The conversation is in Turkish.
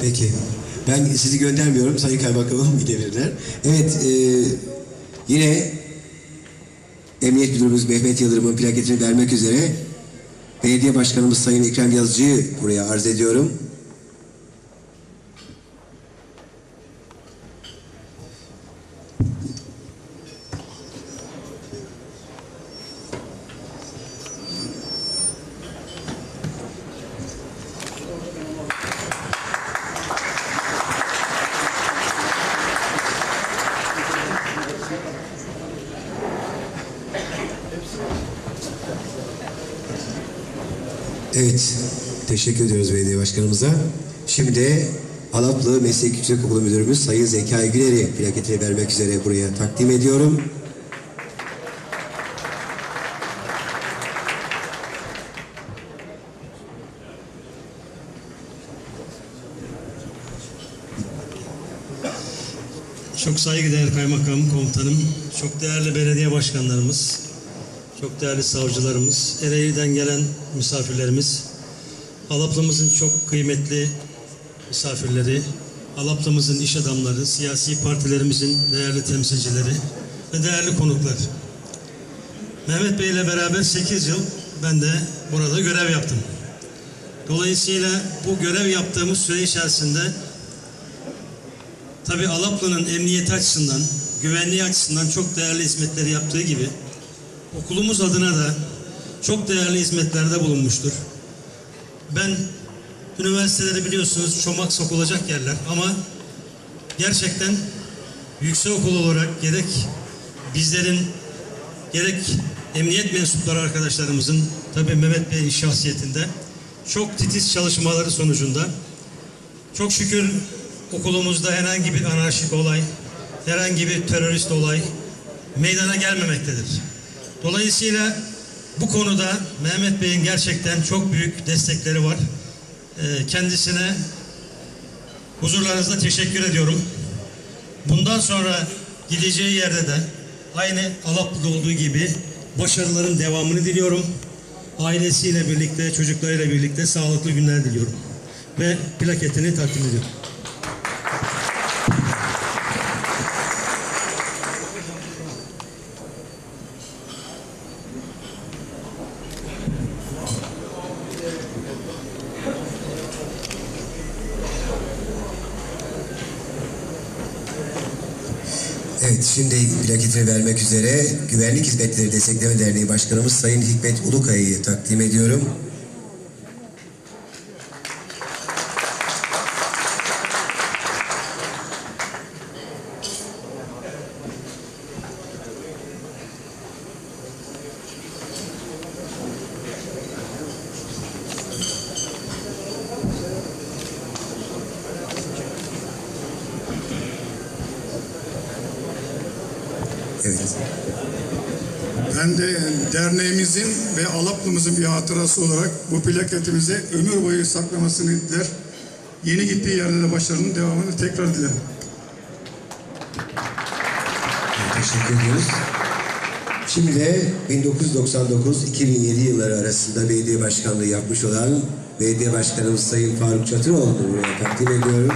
Peki. Ben sizi göndermiyorum. Sayın Kaymakamım gidebilirler. Evet. E, yine Emniyet Müdürümüz Mehmet Yıldırım'ın plaketini vermek üzere Belediye Başkanımız Sayın Ekrem Yazıcı'yı buraya arz ediyorum. Evet, teşekkür ediyoruz belediye başkanımıza. Şimdi Alaplı Meslek Yüksekokulu Müdürümüz Sayın Zekai Güler'i plaketini vermek üzere buraya takdim ediyorum. Çok saygıdeğer kaymakamım, komutanım, çok değerli belediye başkanlarımız, çok değerli savcılarımız, Ereğli'den gelen misafirlerimiz, Alaplımızın çok kıymetli misafirleri, Alaplımızın iş adamları, siyasi partilerimizin değerli temsilcileri ve değerli konuklar. Mehmet Bey ile beraber 8 yıl ben de burada görev yaptım. Dolayısıyla bu görev yaptığımız süre içerisinde Tabii Alaplı'nın emniyeti açısından, güvenliği açısından çok değerli hizmetleri yaptığı gibi okulumuz adına da çok değerli hizmetlerde bulunmuştur. Ben üniversiteleri biliyorsunuz çomak sokulacak yerler ama gerçekten yüksek okul olarak gerek bizlerin gerek emniyet mensupları arkadaşlarımızın tabii Mehmet Bey'in şahsiyetinde çok titiz çalışmaları sonucunda çok şükür okulumuzda herhangi bir anarşik olay, herhangi bir terörist olay meydana gelmemektedir. Dolayısıyla bu konuda Mehmet Bey'in gerçekten çok büyük destekleri var. Ee, kendisine huzurlarınızda teşekkür ediyorum. Bundan sonra gideceği yerde de aynı Alaplı'da olduğu gibi başarıların devamını diliyorum. Ailesiyle birlikte, çocuklarıyla birlikte sağlıklı günler diliyorum. Ve plaketini takdim ediyorum. Evet, şimdi plaketini vermek üzere Güvenlik Hizmetleri Destekleme Derneği Başkanımız Sayın Hikmet Ulukaya'yı takdim ediyorum. Evet. Ben de derneğimizin ve Alaplımızın bir hatırası olarak bu plaketimize ömür boyu saklamasını diler. Yeni gittiği yerde de başarının devamını tekrar dilerim. Teşekkür ediyoruz. Şimdi de 1999-2007 yılları arasında belediye başkanlığı yapmış olan belediye başkanımız Sayın Faruk Çatıroğlu'nu buraya takdim ediyorum.